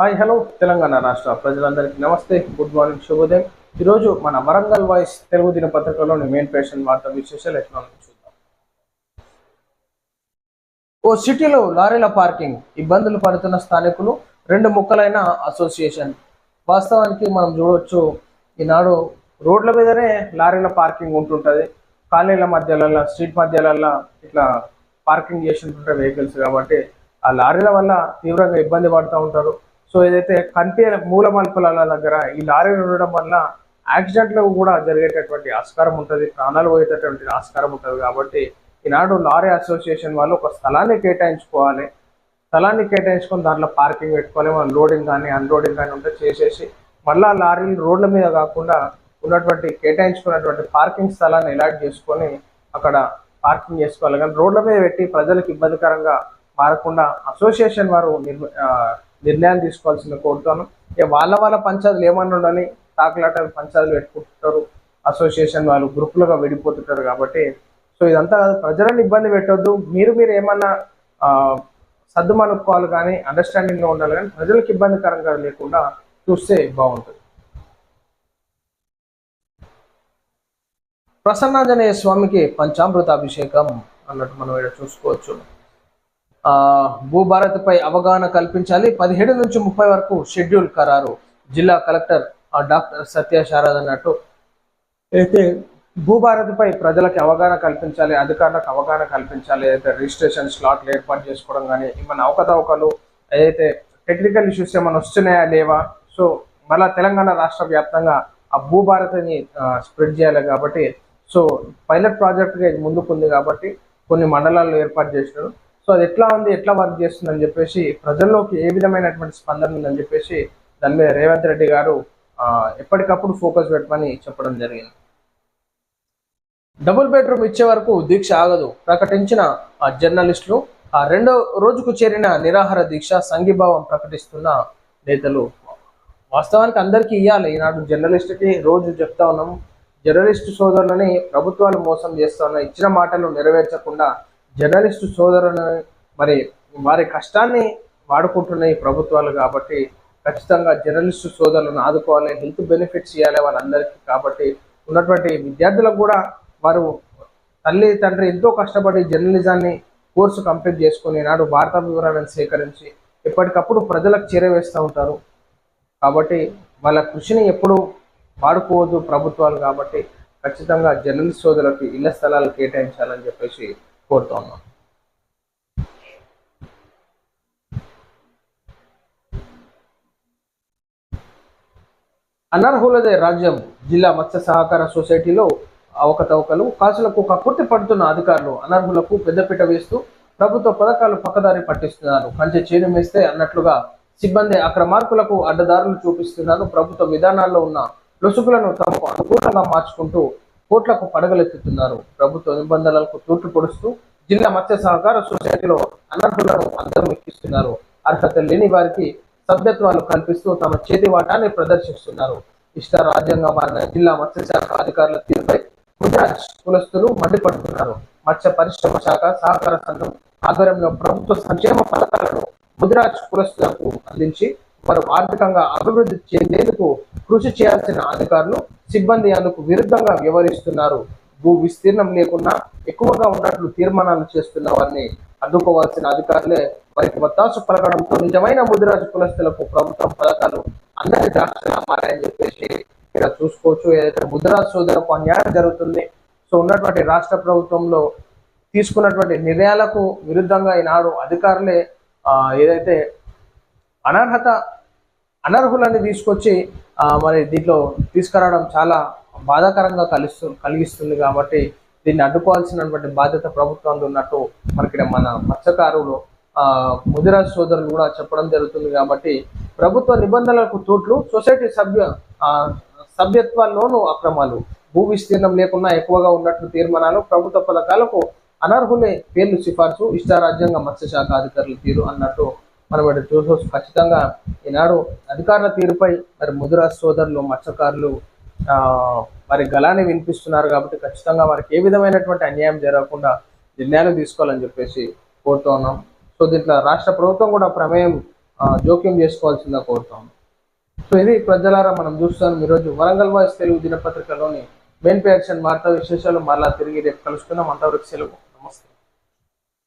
Hi hello Telangana రాష్ట్ర ప్రజలందరికీ నమస్తే. గుడ్ మార్నింగ్ శుభోదయం. ఈరోజు మన వరంగల్ వాయిస్ తెలుగు దినపత్రికలోని మెయిన్ పేషన్ వార్త విశేషాలు ఎట్లా చూద్దాం. ఓ సిటీలో లారీల పార్కింగ్ ఇబ్బందులు పడుతున్న స్థానికులు రెండు ముక్కలైన అసోసియేషన్. వాస్తవానికి మనం చూడవచ్చు ఈనాడు రోడ్ల మీదనే లారీల పార్కింగ్ ఉంటుంటుంది. కాలనీల మధ్యలలో స్ట్రీట్ మధ్యలలో ఇట్లా పార్కింగ్ చేసి ఉంటుంటాయి వెహికల్స్ కాబట్టి ఆ లారీల వల్ల తీవ్రంగా ఇబ్బంది పడుతూ ఉంటారు. సో ఏదైతే కంటి మూల మలుపుల దగ్గర ఈ లారీలు ఉండడం వల్ల యాక్సిడెంట్లు కూడా జరిగేటటువంటి ఆస్కారం ఉంటుంది ప్రాణాలు పోయేటటువంటి ఆస్కారం ఉంటుంది కాబట్టి ఈనాడు లారీ అసోసియేషన్ వాళ్ళు ఒక స్థలాన్ని కేటాయించుకోవాలి. స్థలాన్ని కేటాయించుకొని దాంట్లో పార్కింగ్ పెట్టుకోవాలి మనం లోడింగ్ కానీ అన్లోడింగ్ కానీ ఉంటే చేసేసి మళ్ళా లారీలు రోడ్ల మీద కాకుండా ఉన్నటువంటి కేటాయించుకున్నటువంటి పార్కింగ్ స్థలాన్ని ఎలాట్ చేసుకొని అక్కడ పార్కింగ్ చేసుకోవాలి. కానీ రోడ్ల మీద పెట్టి ప్రజలకు ఇబ్బందికరంగా మారకుండా అసోసియేషన్ వారు నిర్మ- నిర్ణయాలు తీసుకోవాల్సిన కోరుతాను. ఇక వాళ్ళ వాళ్ళ పంచాయతీలు ఏమన్నా ఉండని తాకులాట పంచాయతీలు పెట్టుకుంటుంటారు అసోసియేషన్ వాళ్ళు గ్రూపులుగా విడిపోతుంటారు కాబట్టి. సో ఇదంతా కాదు ప్రజలను ఇబ్బంది పెట్టొద్దు. మీరు మీరు ఏమన్నా సర్దుమనుకోవాలి కానీ అండర్స్టాండింగ్లో ఉండాలి కానీ ప్రజలకు ఇబ్బందికరంగా లేకుండా చూస్తే బాగుంటుంది. ప్రసన్నాంజనేయ స్వామికి పంచామృత అభిషేకం అన్నట్టు మనం ఇక్కడ చూసుకోవచ్చు. భూభారత్పై అవగాహన కల్పించాలి. పదిహేడు నుంచి ముప్పై వరకు షెడ్యూల్ ఖరారు. జిల్లా కలెక్టర్ డాక్టర్ సత్య శారద్ అన్నట్టు. అయితే భూభారత్పై ప్రజలకు అవగాహన కల్పించాలి అధికారులకు అవగాహన కల్పించాలి అయితే రిజిస్ట్రేషన్ స్లాట్లు ఏర్పాటు చేసుకోవడం కానీ ఏమైనా అవకతవకలు ఏదైతే టెక్నికల్ ఇష్యూస్ ఏమైనా వస్తున్నాయా లేవా? సో మళ్ళా తెలంగాణ రాష్ట్ర వ్యాప్తంగా ఆ భూభారతిని స్ప్రెడ్ చేయాలి కాబట్టి సో పైలట్ ప్రాజెక్ట్గా ఇది ముందుకుంది కాబట్టి కొన్ని మండలాల్లో ఏర్పాటు చేసినారు. సో అది ఎట్లా ఉంది ఎట్లా వర్క్ చేస్తుందని చెప్పేసి ప్రజల్లోకి ఏ విధమైనటువంటి స్పందన ఉందని చెప్పేసి దాని మీద రేవంత్ రెడ్డి గారు ఎప్పటికప్పుడు ఫోకస్ పెట్టమని చెప్పడం జరిగింది. డబుల్ బెడ్రూమ్ ఇచ్చే వరకు దీక్ష ఆగదు. ప్రకటించిన ఆ జర్నలిస్టులు ఆ రెండో రోజుకు చేరిన నిరాహార దీక్ష సంఘీభావం ప్రకటిస్తున్న నేతలు. వాస్తవానికి అందరికీ ఇవ్వాలి ఈనాడు జర్నలిస్ట్కి రోజు చెప్తా ఉన్నాం జర్నలిస్టు సోదరులని ప్రభుత్వాలు మోసం చేస్తా ఇచ్చిన మాటలు నెరవేర్చకుండా జర్నలిస్టు సోదరులను మరి వారి కష్టాన్ని వాడుకుంటున్నాయి ఈ ప్రభుత్వాలు కాబట్టి ఖచ్చితంగా జర్నలిస్టు సోదరులను ఆదుకోవాలి హెల్త్ బెనిఫిట్స్ ఇవ్వాలి వాళ్ళందరికీ కాబట్టి ఉన్నటువంటి విద్యార్థులకు కూడా వారు తల్లి తండ్రి ఎంతో కష్టపడి జర్నలిజాన్ని కోర్సు కంప్లీట్ చేసుకుని నాడు వార్తా వివరాలను సేకరించి ఎప్పటికప్పుడు ప్రజలకు చేరవేస్తూ ఉంటారు. కాబట్టి వాళ్ళ కృషిని ఎప్పుడు వాడుకోవద్దు ప్రభుత్వాలు కాబట్టి ఖచ్చితంగా జర్నలిస్ట్ సోదరులకు ఇళ్ళ స్థలాలు కేటాయించాలని చెప్పేసి కోరుతా ఉన్నాం అనర్హులదే రాజ్యం జిల్లా మత్స్య సహకార సొసైటీలో అవకతవకలు కాసులకు కక్కుర్తి పడుతున్న అధికారులు అనర్హులకు పెద్దపీట వేస్తూ ప్రభుత్వ పథకాలు పక్కదారి పట్టిస్తున్నారు. కంచె చేను వేస్తే అన్నట్లుగా సిబ్బంది అక్రమార్కులకు అడ్డదారులు చూపిస్తున్నారు ప్రభుత్వ విధానాల్లో ఉన్న లొసుగులను తమకు అనుకూలంగా మార్చుకుంటూ కోట్లకు పడగలెత్తుతున్నారు. ప్రభుత్వ నిబంధనలకు తూట్లు పొడుస్తూ జిల్లా మత్స్య సహకార సొసైటీలో అనర్హులను అందరూ ఎక్కిస్తున్నారు. అర్హత లేని వారికి సభ్యత్వాలు కల్పిస్తూ తమ చేతి వాటాన్ని ప్రదర్శిస్తున్నారు. ఇష్ట రాజ్యంగా మారిన జిల్లా మత్స్యశాఖ అధికారుల తీరుపై గుజరాత్ కులస్తులు మండిపడుతున్నారు. మత్స్య పరిశ్రమ శాఖ సహకార సంఘం ఆధ్వర్యంలో ప్రభుత్వ సంక్షేమ పథకాలను ముదిరాజ్ కులస్తులకు అందించి వారు ఆర్థికంగా అభివృద్ధి చెందేందుకు కృషి చేయాల్సిన అధికారులు సిబ్బంది అందుకు విరుద్ధంగా వ్యవహరిస్తున్నారు. భూ విస్తీర్ణం లేకుండా ఎక్కువగా ఉన్నట్లు తీర్మానాలు చేస్తున్న వారిని అడ్డుకోవాల్సిన అధికారులే వారికి వత్తాసు పలకడంతో నిజమైన ముదిరాజు కులస్తులకు ప్రభుత్వం పథకాలు అందరి ద్రాక్షలా మారాయని చెప్పేసి ఇక్కడ చూసుకోవచ్చు. ఏదైతే ముదిరాజు సోదరులకు అన్యాయం జరుగుతుంది సో ఉన్నటువంటి రాష్ట్ర ప్రభుత్వంలో తీసుకున్నటువంటి నిర్ణయాలకు విరుద్ధంగా ఈనాడు అధికారులే ఏదైతే అనర్హత అనర్హులని తీసుకొచ్చి మరి దీంట్లో తీసుకురావడం చాలా బాధాకరంగా కలిస్తు కలిగిస్తుంది కాబట్టి దీన్ని అడ్డుకోవాల్సినటువంటి బాధ్యత ప్రభుత్వం ఉన్నట్టు మనకి ఇక్కడ మన మత్స్యకారులు ముదిరాజ్ సోదరులు కూడా చెప్పడం జరుగుతుంది కాబట్టి ప్రభుత్వ నిబంధనలకు తోట్లు సొసైటీ సభ్య సభ్యత్వాల్లోనూ అక్రమాలు భూ విస్తీర్ణం లేకుండా ఎక్కువగా ఉన్నట్లు తీర్మానాలు ప్రభుత్వ పథకాలకు అనర్హులే పేర్లు సిఫార్సు ఇష్టారాజ్యంగా మత్స్యశాఖ అధికారులు తీరు అన్నట్టు మనం ఇక్కడ చూసుకోవచ్చు ఖచ్చితంగా ఈనాడు అధికారుల తీరుపై మరి ముదిరాజ్ సోదరులు మత్స్యకారులు ఆ, వారి గలాన్ని వినిపిస్తున్నారు కాబట్టి ఖచ్చితంగా వారికి ఏ విధమైనటువంటి అన్యాయం జరగకుండా నిర్ణయాలు తీసుకోవాలని చెప్పేసి కోరుతూ ఉన్నాం. సో దీంట్లో రాష్ట్ర ప్రభుత్వం కూడా ప్రమేయం జోక్యం చేసుకోవాల్సిందిగా కోరుతాం సో ఇది ప్రజలారా మనం చూస్తున్నాం. ఈరోజు వరంగల్ వాయిస్ తెలుగు దినపత్రికలోని మెయిన్ పేర్షన్ వార్తా విశేషాలు మరలా తిరిగి రేపు కలుసుకుందాం. అంతవరకు సెలవు.